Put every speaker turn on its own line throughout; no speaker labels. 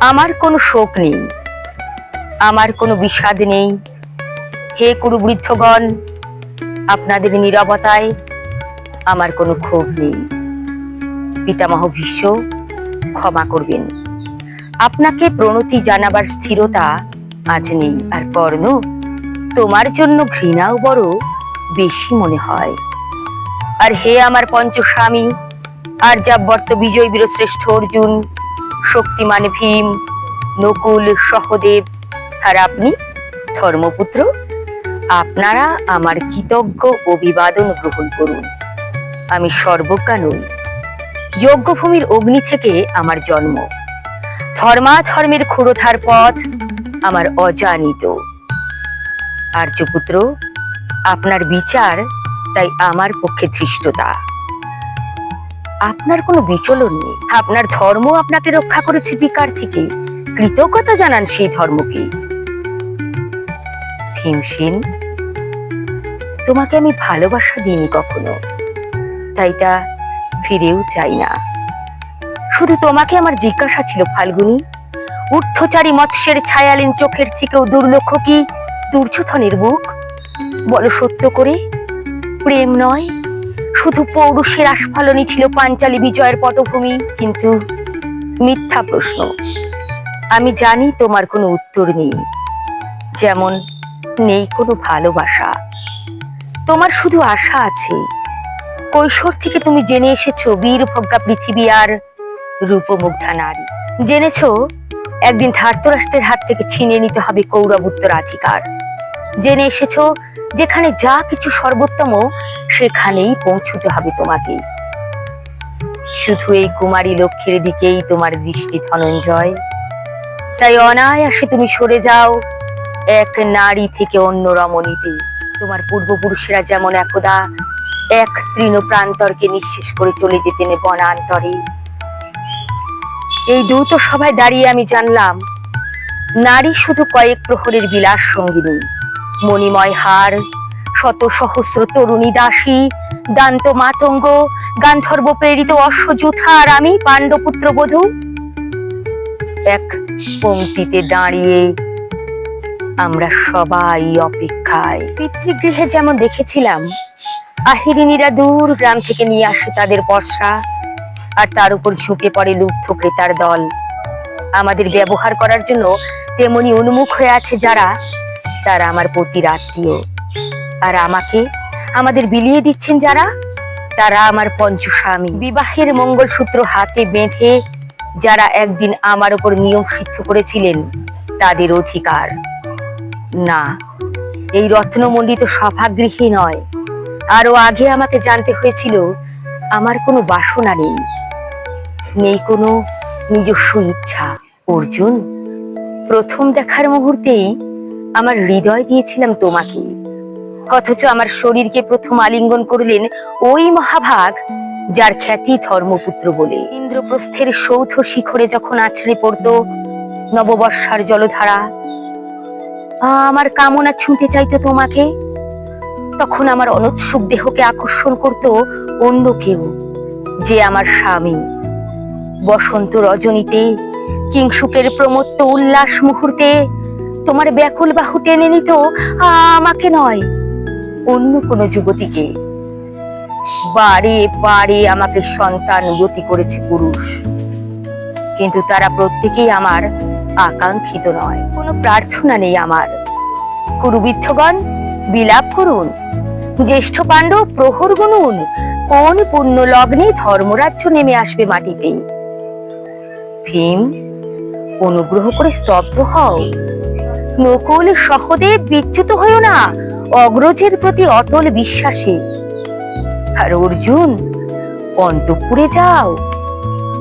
আমার কোনো শোক নেই। আমার কোনো বিষাদ নেই। হে কুরুবৃদ্ধগণ, আপনাদের নীরবতায় আমার কোনো ক্ষোভ নেই। পিতামহ ভীষ্ম, ক্ষমা করবেন। আপনাকে প্রণতি জানাবার স্থিরতা আজ নেই, আর কর্ণ, তোমার জন্য ঘৃণাও বড় বেশি মনে হয়। আর হে আমার পঞ্চস্বামী, আর যাবর্ত বিজয় বীরশ্রেষ্ঠ অর্জুন শক্তিমান ভীম, নকুল সহদেব। আর আপনি, ধর্মপুত্র, আপনারা আমার কৃতজ্ঞ অভিবাদন গ্রহণ করুন। আমি সর্বজ্ঞা নই যজ্ঞভূমির অগ্নি থেকে আমার জন্ম। ধর্মাধর্মের ক্ষুরধার পথ আমার অজানিত। আর্যপুত্র, আপনার বিচার তাই আমার পক্ষে ধৃষ্টতা। আপনার কোনো বিচলন নেই। আপনার ধর্ম আপনাকে রক্ষা করেছে বিকার থেকে। কৃতজ্ঞতা জানান সেই ধর্মকে ভীমসেন তোমাকে আমি ভালোবাসা দিইনি কখনো। তাই তা ফিরেও চাই না। শুধু তোমাকে আমার জিজ্ঞাসা ছিল, ফাল্গুনি, ঊর্ধ্বচারী মৎস্যের ছায়ালীন চোখের থেকেও দুর্লক্ষ কি দুর্যোধনের বুক? বলো সত্য করে, প্রেম নয়? শুধু পৌরুষের আস্ফালনই ছিল পাঞ্চালি বিজয়ের পটভূমি, কিন্তু মিথ্যা প্রশ্ন। আমি জানি তোমার কোনো উত্তর নেই। যেমন, নেই কোনো ভালোবাসা। তোমার শুধু আশা আছে। কৈশোর থেকে তুমি জেনে এসেছ বীর ভজ্ঞা পৃথিবী আর রূপমুগ্ধা নারী। জেনেছো, একদিন ধার্তরাষ্ট্রের হাত থেকে ছিনিয়ে নিতে হবে কৌরব উত্তরাধিকার জেনে এসেছ, যেখানে যা কিছু সর্বোত্তম, সেখানেই পৌঁছতে হবে তোমাকে। শুধু এই কুমারী লক্ষ্যের দিকেই তোমার দৃষ্টি ধনঞ্জয়। তাই অনায়াসে তুমি সরে যাও, এক নারী থেকে অন্য রমণীতে। তোমার পূর্বপুরুষেরা যেমন একদা এক তৃণ প্রান্তরকে নিঃশেষ করে চলে যেতেন বনান্তরে এই দ্রুত সভায় দাঁড়িয়ে আমি জানলাম, নারী শুধু কয়েক প্রহরের বিলাস সঙ্গিনী মণিময় হার। শত সহস্র তরুণী দাসী, দান্ত মাতঙ্গ, গান্ধর্ব প্রেরিত অশ্বযুথা আর আমি পাণ্ডপুত্র বধূ। এক পংক্তিতে দাঁড়িয়ে আমরা সবাই অপেক্ষায়। পিতৃগৃহে যেমন দেখেছিলাম, আহিরিনীরা দূর গ্রাম থেকে নিয়ে আসে তাদের বর্ষা, আর তার উপর ঝুঁকে পড়ে লুব্ধ ক্রেতার দল। আমাদের ব্যবহার করার জন্য তেমনি উন্মুখ হয়ে আছে যারা তারা আমার পতির আত্মীয় আর আমাকে আমাদের বিলিয়ে দিচ্ছেন যারা, তারা আমার পঞ্চস্বামী। বিবাহের মঙ্গলসূত্র হাতে বেঁধে যারা একদিন আমার উপর নিয়ম সিদ্ধ করেছিলেন, তাদের অধিকার। না, এই রত্নমণ্ডিত সভাগৃহে নয়। আরও আগে আমাকে জানতে হয়েছিল, আমার কোনো বাসনা নেই। নেই কোনো নিজস্ব ইচ্ছা। অর্জুন, প্রথম দেখার মুহূর্তেই আমার হৃদয় দিয়েছিলাম তোমাকে। অথচ আমার শরীরকে প্রথম আলিঙ্গন করলেন ওই মহাভাগ, যার খ্যাতি ধর্মপুত্র বলে। ইন্দ্রপ্রস্থের সৌধ শিখরে যখন আছড়ে পড়তো, নববর্ষার জলধারা আমার কামনা ছুঁতে চাইতো তোমাকে। তখন আমার অনুৎসুক দেহকে আকর্ষণ করত অন্য কেউ, যে আমার স্বামী। বসন্ত রজনীতে কিংসুকের প্রমত্ত উল্লাস মুহূর্তে তোমার ব্যাকুল বাহু টেনে নিত আমাকে নয়। অন্য কোনো যুবতীকে। বারে বারে আমাকে সন্তান গতি করেছে পুরুষ। কিন্তু তারা প্রত্যেকেই আমার আকাঙ্ক্ষিত নয়। কোনো প্রার্থনা নেই আমার। কুরুবিদ্ধগণ বিলাপ করুন। জ্যেষ্ঠ পাণ্ডব, প্রহর গুনুন। কোন পুণ্য লগ্নে ধর্মরাজ্য নেমে আসবে মাটিতে। ভীম, অনুগ্রহ করে স্তব্ধ হও। নকুল সহদেব বিচ্যুত হইও না, অগ্রজের প্রতি অটল বিশ্বাসে। আর অর্জুন, অন্তপুরে যাও।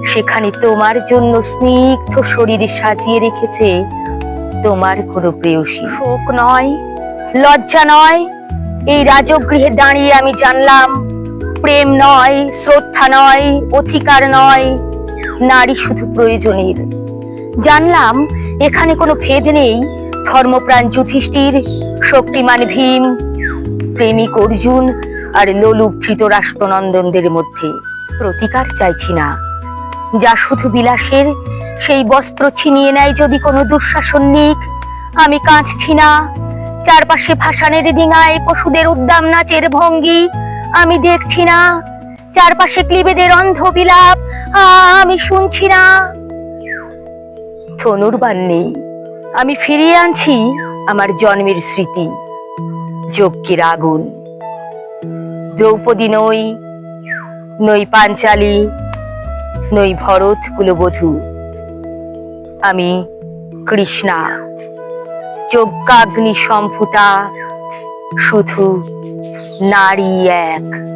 সেখানে তোমার জন্য স্নিগ্ধ শরীরে সাজিয়ে রেখেছে তোমার কোনো প্রেয়সী। শোক নয়, লজ্জা নয়, এই রাজগৃহে দাঁড়িয়ে আমি জানলাম, প্রেম নয়, শ্রদ্ধা নয়, অধিকার নয়, নারী শুধু প্রয়োজনের। জানলাম, এখানে কোনো ভেদ নেই ধর্মপ্রাণ যুধিষ্ঠির, শক্তিমান ভীম, প্রেমিক অর্জুন আর লোলুপ ধৃতরাষ্ট্রনন্দনদের মধ্যে প্রতিকার চাইছি না। যা শুধু বিলাসের, সেই বস্ত্র ছিনিয়ে নেয় যদি কোনো দুঃশাসনিক আমি কাঁদছি না, চারপাশে ভাসানের ডিঙায় পশুদের উদ্দাম নাচের ভঙ্গি। আমি দেখছি না, চারপাশে ক্লিবেদের অন্ধ বিলাপ আমি শুনছি না। ধনুর্বান নেই। আমি ফিরিয়ে আনছি আমার জন্মের স্মৃতি। যজ্ঞের আগুন। দ্রৌপদী নই নই পাঞ্চালী, নই ভরত কুলবধূ। আমি কৃষ্ণা। যজ্ঞাগ্নি সম্ভুতা শুধু নারী এক।